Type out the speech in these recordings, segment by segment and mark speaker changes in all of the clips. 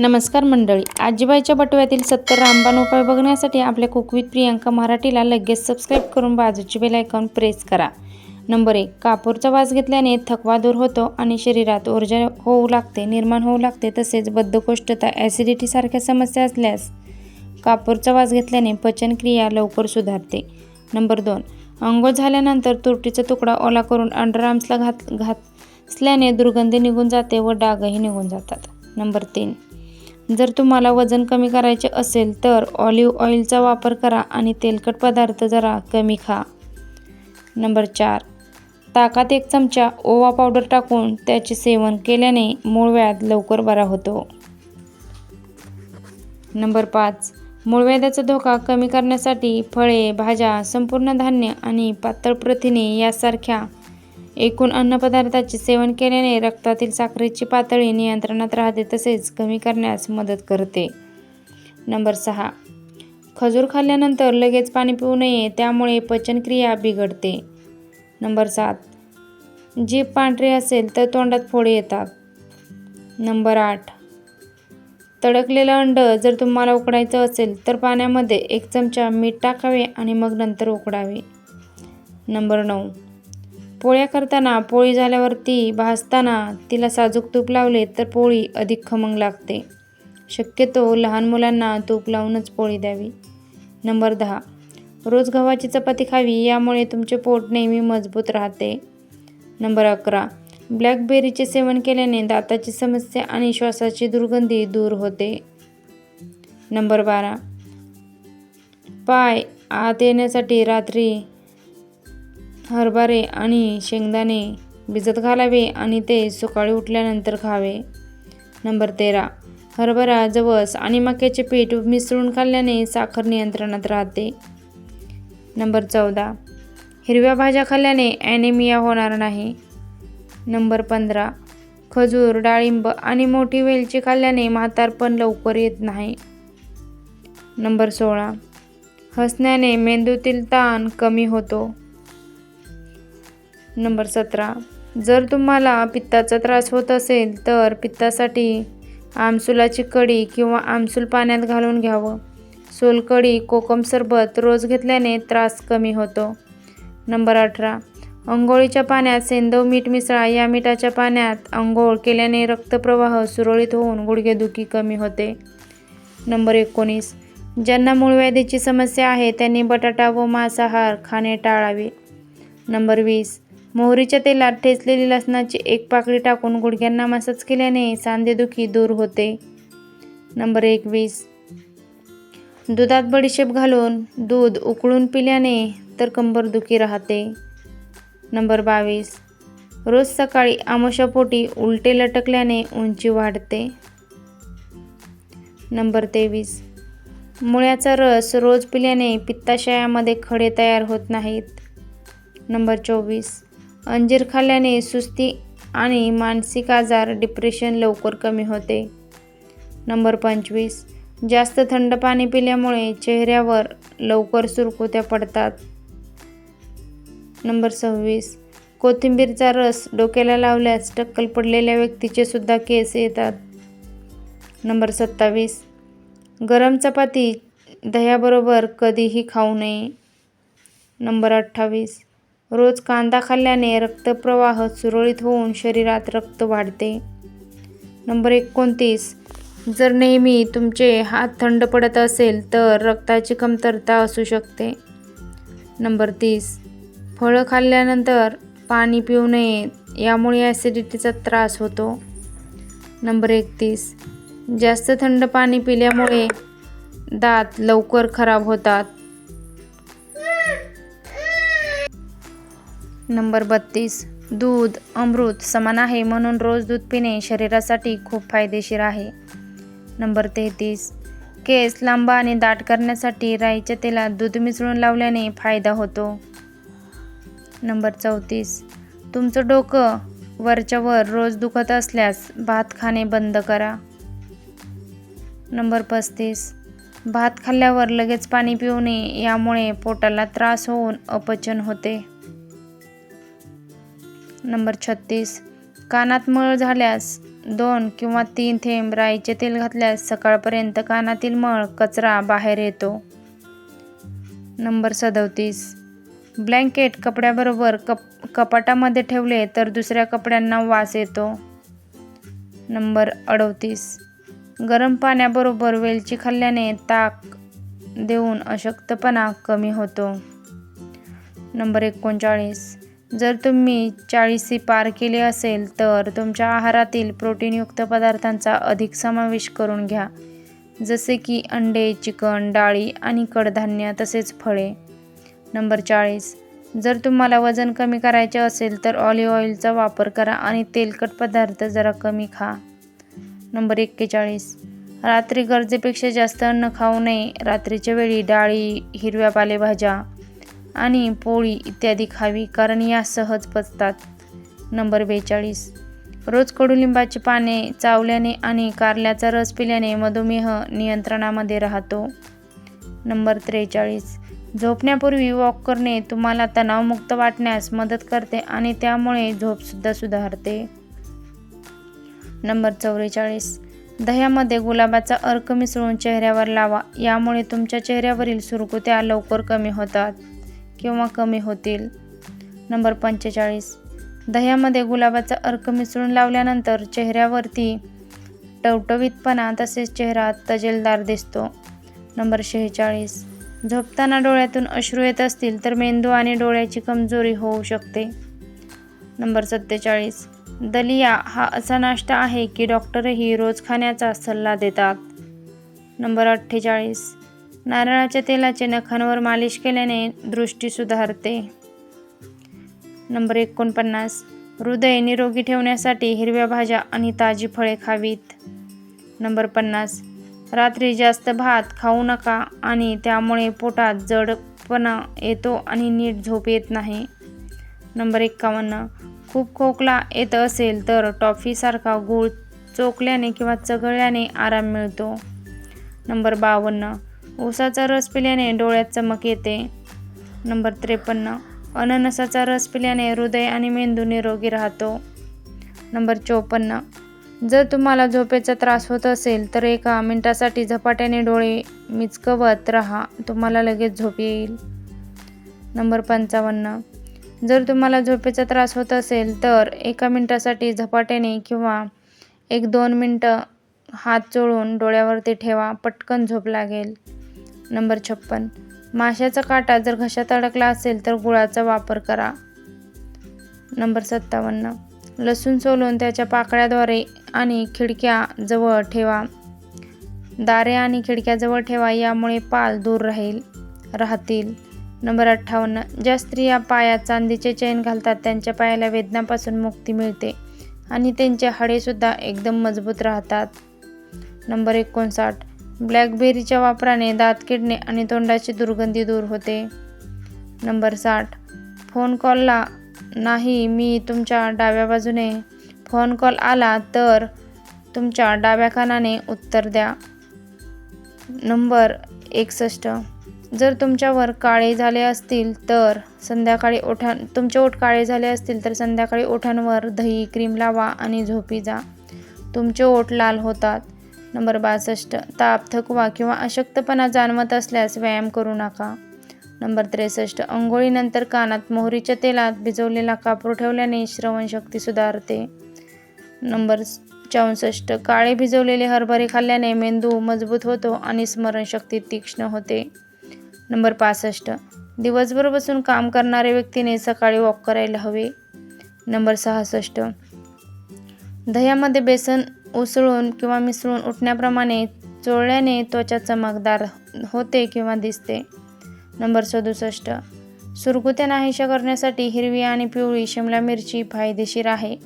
Speaker 1: नमस्कार मंडळी. आजीबाईच्या बटव्यातील सत्तर रामबाण उपाय बघण्यासाठी आपल्या कुकवित प्रियांका मराठीला लगेच सबस्क्राईब करून बाजूची बेल आयकॉन प्रेस करा. नंबर एक कापूरचा वास घेतल्याने थकवा दूर होतो आणि शरीरात ऊर्जा होऊ लागते निर्माण होऊ लागते तसेच बद्धकोष्ठता ॲसिडिटीसारख्या समस्या असल्यास कापूरचा वास घेतल्याने पचनक्रिया लवकर सुधारते. नंबर दोन अंघोळ झाल्यानंतर तुरटीचा तुकडा ओला करून अंडरआर्म्सला घात घातल्याने दुर्गंधी निघून जाते व डागही निघून जातात. नंबर तीन जर तुम्हाला वजन कमी करायचे असेल तर ऑलिव्ह ऑइलचा वापर करा आणि तेलकट पदार्थ जरा कमी खा. नंबर चार. ताकात एक चमचा ओवा पावडर टाकून त्याचे सेवन केल्याने मूळव्याध लवकर बरा होतो. नंबर पाच. मूळव्याधाचा धोका कमी करण्यासाठी फळे भाज्या संपूर्ण धान्य आणि पातळ प्रथिने यासारख्या एकूण अन्नपदार्थाचे सेवन केल्याने रक्तातील साखरेची पातळी नियंत्रणात राहते तसेच कमी करण्यास मदत करते. नंबर सहा. खजूर खाल्ल्यानंतर लगेच पाणी पिऊ नये त्यामुळे पचनक्रिया बिघडते. नंबर सात. जीभ पांढरी असेल तर तोंडात फोडे येतात. नंबर आठ. तडकलेलं अंड जर तुम्हाला उकडायचं असेल तर पाण्यामध्ये एक चमचा मीठ टाकावे आणि मग नंतर उकडावे. नंबर नऊ. पोळ्या करताना पोळी झाल्यावरती भाजताना तिला साजूक तूप लावले तर पोळी अधिक खमंग लागते. शक्यतो लहान मुलांना तूप लावूनच पोळी द्यावी. नंबर दहा. रोज गव्हाची चपाती खावी यामुळे तुमचे पोट नेहमी मजबूत राहते. नंबर अकरा. ब्लॅकबेरीचे सेवन केल्याने दाताची समस्या आणि श्वासाची दुर्गंधी दूर होते. नंबर बारा. पाय आत येण्यासाठी रात्री हरभरे आणि शेंगदाणे भिजत घालावे आणि ते सकाळी उठल्यानंतर खावे. नंबर तेरा. हरभरा जवस आणि मक्याचे पीठ मिसळून खाल्ल्याने साखर नियंत्रणात राहते. नंबर चौदा. हिरव्या भाज्या खाल्ल्याने ॲनेमिया होणार नाही. नंबर पंधरा. खजूर डाळिंब आणि मोठी वेलची खाल्ल्याने म्हातारपण लवकर येत नाही. नंबर सोळा. हसण्याने मेंदूतील ताण कमी होतो. नंबर सतरा. जर तुम्हाला पित्ताचा त्रास होत असेल तर पित्तासाठी आमसुलाची कढी किंवा आमसूल पाण्यात घालून घ्यावं. सोलकढी कोकम सरबत रोज घेतल्याने त्रास कमी होतो. नंबर अठरा. अंघोळीच्या पाण्यात सेंदव मीठ मिसळा. या मिठाच्या पाण्यात अंघोळ केल्याने रक्तप्रवाह सुरळीत होऊन गुडघेदुखी कमी होते. नंबर एकोणीस. ज्यांना मूळव्याधीची समस्या आहे त्यांनी बटाटा व मांसाहार खाणे टाळावे. नंबर वीस. मोहरीच्या तेलात ठेचलेली लसणाची एक पाकळी टाकून गुडघ्यांना मसाज केल्याने सांधेदुखी दूर होते. नंबर एकवीस. दुधात बडीशेप घालून दूध उकळून पिल्याने तर कंबरदुखी राहते. नंबर बावीस. रोज सकाळी आमोशापोटी उलटे लटकल्याने उंची वाढते. नंबर तेवीस. मुळ्याचा रस रोज पिल्याने पित्ताशयामध्ये खडे तयार होत नाहीत. नंबर चोवीस. अंजीर खाल्ल्याने सुस्ती आणि मानसिक आजार डिप्रेशन लवकर कमी होते. नंबर पंचवीस. जास्त थंड पाणी पिल्यामुळे चेहऱ्यावर लवकर सुरकुत्या पडतात. नंबर सव्वीस. कोथिंबीरचा रस डोक्याला लावल्यास टक्कल पडलेल्या व्यक्तीचे सुद्धा केस येतात. नंबर सत्तावीस. गरम चपाती दह्याबरोबर कधीही खाऊ नये. नंबर अठ्ठावीस. रोज कांदा खाल्ल्याने रक्तप्रवाह सुरळीत होऊन शरीरात रक्त वाढते. नंबर एकोणतीस. जर नेहमी तुमचे हात थंड पडत असेल तर रक्ताची कमतरता असू शकते. नंबर तीस. फळं खाल्ल्यानंतर पाणी पिऊ नये यामुळे ॲसिडिटीचा त्रास होतो. नंबर एकतीस. जास्त थंड पाणी पिल्यामुळे दात लवकर खराब होतात. नंबर बत्तीस. दूध अमृत समान आहे म्हणून रोज दूध पिणे शरीरासाठी खूप फायदेशीर आहे. नंबर तेहतीस. केस लांब आणि दाट करण्यासाठी राईच्या तेलात दूध मिसळून लावल्याने फायदा होतो. नंबर चौतीस. तुमचं डोकं वरच्या वर रोज दुखत असल्यास भात खाणे बंद करा. नंबर पस्तीस. भात खाल्ल्यावर लगेच पाणी पिऊ नये यामुळे पोटाला त्रास होऊन अपचन होते. नंबर छत्तीस. कानात मळ झाल्यास दोन किंवा तीन थेंब राईचे तेल घातल्यास सकाळपर्यंत कानातील मळ कचरा बाहेर येतो. नंबर सदोतीस. ब्लँकेट कपड्याबरोबर कप कपाटामध्ये ठेवले तर दुसऱ्या कपड्यांना वास येतो. नंबर अडोतीस. गरम पाण्याबरोबर वेलची खाल्ल्याने ताक देऊन अशक्तपणा कमी होतो. नंबर एकोणचाळीस. जर तुम्ही चाळीसी पार केले असेल तर तुमच्या आहारातील प्रोटीनयुक्त पदार्थांचा अधिक समावेश करून घ्या. जसे की अंडे चिकन डाळी आणि कडधान्य तसेच फळे. नंबर चाळीस. जर तुम्हाला वजन कमी करायचे असेल तर ऑलिव्ह ऑइलचा वापर करा आणि तेलकट पदार्थ जरा कमी खा. नंबर एक्केचाळीस. रात्री गरजेपेक्षा जास्त अन्न खाऊ नये. रात्रीच्या वेळी डाळी हिरव्या पालेभाज्या आणि पोळी इत्यादी खावी कारण या सहज पचतात. नंबर बेचाळीस. रोज कडुलिंबाची पाने चावल्याने आणि कारल्याचा रस पिल्याने मधुमेह नियंत्रणामध्ये राहतो. नंबर त्रेचाळीस. झोपण्यापूर्वी वॉक करणे तुम्हाला तणावमुक्त वाटण्यास मदत करते आणि त्यामुळे झोपसुद्धा सुधारते. नंबर चौवेचाळीस. दह्यामध्ये गुलाबाचा अर्क मिसळून चेहऱ्यावर लावा. यामुळे तुमच्या चेहऱ्यावरील सुरकुत्या लवकर कमी होतात. किंवा कमी होतील. नंबर पंचेचाळीस. दह्यामध्ये गुलाबाचा अर्क मिसळून लावल्यानंतर चेहऱ्यावरती टवटवीतपणा तसेच चेहरा तजेलदार दिसतो. नंबर शेहेचाळीस. झोपताना डोळ्यातून अश्रू येत असतील तर मेंदू आणि डोळ्याची कमजोरी होऊ शकते. नंबर सत्तेचाळीस. दलिया हा असा नाश्ता आहे की डॉक्टरही रोज खाण्याचा सल्ला देतात. नंबर अठ्ठेचाळीस. नारळाच्या तेलाचे नखांवर मालिश केल्याने दृष्टी सुधारते. नंबर एकोणपन्नास. हृदय निरोगी ठेवण्यासाठी हिरव्या भाज्या आणि ताजी फळे खावीत. नंबर पन्नास. रात्री जास्त भात खाऊ नका आणि त्यामुळे पोटात जडपणा येतो आणि नीट झोप येत नाही. नंबर एक्कावन्न खूप खोकला येत असेल तर टॉफीसारखा गूळ चोकल्याने किंवा चघळल्याने आराम मिळतो. नंबर बावन्न. ऊसाचा रस पिल्याने डोळ्यात चमक येते. नंबर त्रेपन्न. अननसाचा रस पिल्याने हृदय आणि मेंदू निरोगी राहतो. नंबर चोपन्न. जर तुम्हाला झोपेचा त्रास होत असेल तर एका मिनिटासाठी झपाट्याने डोळे मिचकवत राहा. तुम्हाला लगेच झोप येईल. नंबर पंचावन्न. जर तुम्हाला झोपेचा त्रास होत असेल तर एका मिनिटासाठी झपाट्याने किंवा एक दोन मिनटं हात चोळून डोळ्यावरती ठेवा. पटकन झोप लागेल. नंबर छप्पन. माशाचा काटा जर घशात अडकला असेल तर गुळाचा वापर करा. नंबर सत्तावन्न. लसूण सोलून त्याच्या पाकळ्याद्वारे आणि खिडक्या जवळ ठेवा. दारे आणि खिडक्या जवळ ठेवा यामुळे पाल दूर राहील राहतील. नंबर अठ्ठावन्न. ज्या स्त्रिया पायात चांदीचे चैन घालतात त्यांच्या पायाला वेदनापासून मुक्ती मिळते आणि त्यांचे हाडेसुद्धा एकदम मजबूत राहतात. नंबर एकोणसाठ. ब्लॅकबेरीच्या वापराने दात किडणे आणि तोंडाची दुर्गंधी दूर होते. नंबर साठ. फोन कॉलला नाही मी तुमच्या डाव्या बाजूने फोन कॉल आला तर तुमच्या डाव्या कानाने उत्तर द्या. नंबर एकसष्ट. जर तुमच्यावर काळे झाले असतील तर संध्याकाळी ओठां तुमचे ओठ काळे झाले असतील तर संध्याकाळी ओठांवर दही क्रीम लावा आणि झोपी जा. तुमचे ओठ लाल होतात. नंबर बासष्ट. ताप थकवा किंवा अशक्तपणा जाणवत असल्यास व्यायाम करू नका. नंबर त्रेसष्ट. अंघोळीनंतर कानात मोहरीच्या तेलात भिजवलेला कापूर ठेवल्याने श्रवणशक्ती सुधारते. नंबर चौसष्ट. काळे भिजवलेले हरभरे खाल्ल्याने मेंदू मजबूत होतो आणि स्मरणशक्ती तीक्ष्ण होते. नंबर पासष्ट. दिवसभर बसून काम करणाऱ्या व्यक्तीने सकाळी वॉक करायला हवे. नंबर सहासष्ट. दह्यामध्ये बेसन उसळून किंवा मिसळून उठण्याप्रमाणे चोळल्याने त्वचा चमकदार होते किंवा दिसते. नंबर सदुसष्ट. सुरकुत्या नाहीशा करण्यासाठी हिरवी आणि पिवळी शिमला मिरची फायदेशीर आहे.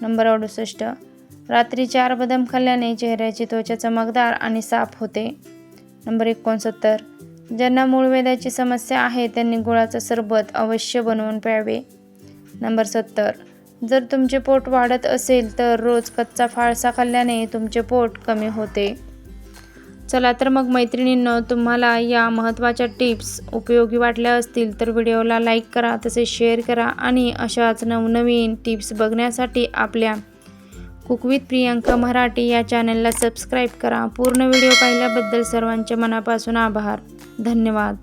Speaker 1: नंबर अडुसष्ट. रात्री चार बदाम खाल्ल्याने चेहऱ्याची त्वचा चमकदार आणि साफ होते. नंबर एकोणसत्तर. ज्यांना मूळवेदाची समस्या आहे त्यांनी गुळाचं सरबत अवश्य बनवून प्यावे. नंबर सत्तर. जर तुमचे पोट वाढत असेल तर रोज कच्चा फाळसा खाल्ल्याने तुमचे पोट कमी होते. चला तर मग मैत्रिणींनो तुम्हाला या महत्त्वाच्या टिप्स उपयोगी वाटल्या असतील तर व्हिडिओला लाईक करा तसेच शेअर करा आणि अशाच नवनवीन टिप्स बघण्यासाठी आपल्या कुकविथ प्रियांका मराठी या चॅनलला सबस्क्राईब करा. पूर्ण व्हिडिओ पाहिल्याबद्दल सर्वांचे मनापासून आभार. धन्यवाद.